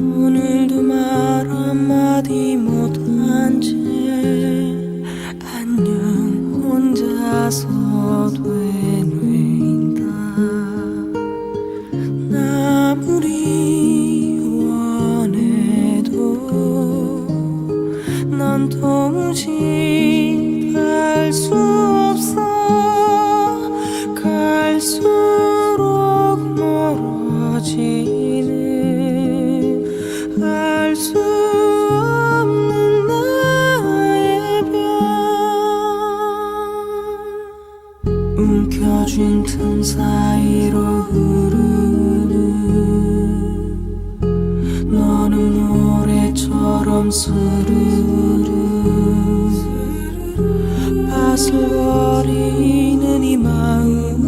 오늘도 말 한마디 못한 채 안녕 혼자서도. 틈 사이로 흐르는 너는 노래처럼 스르르. 바슬거리는 이 마음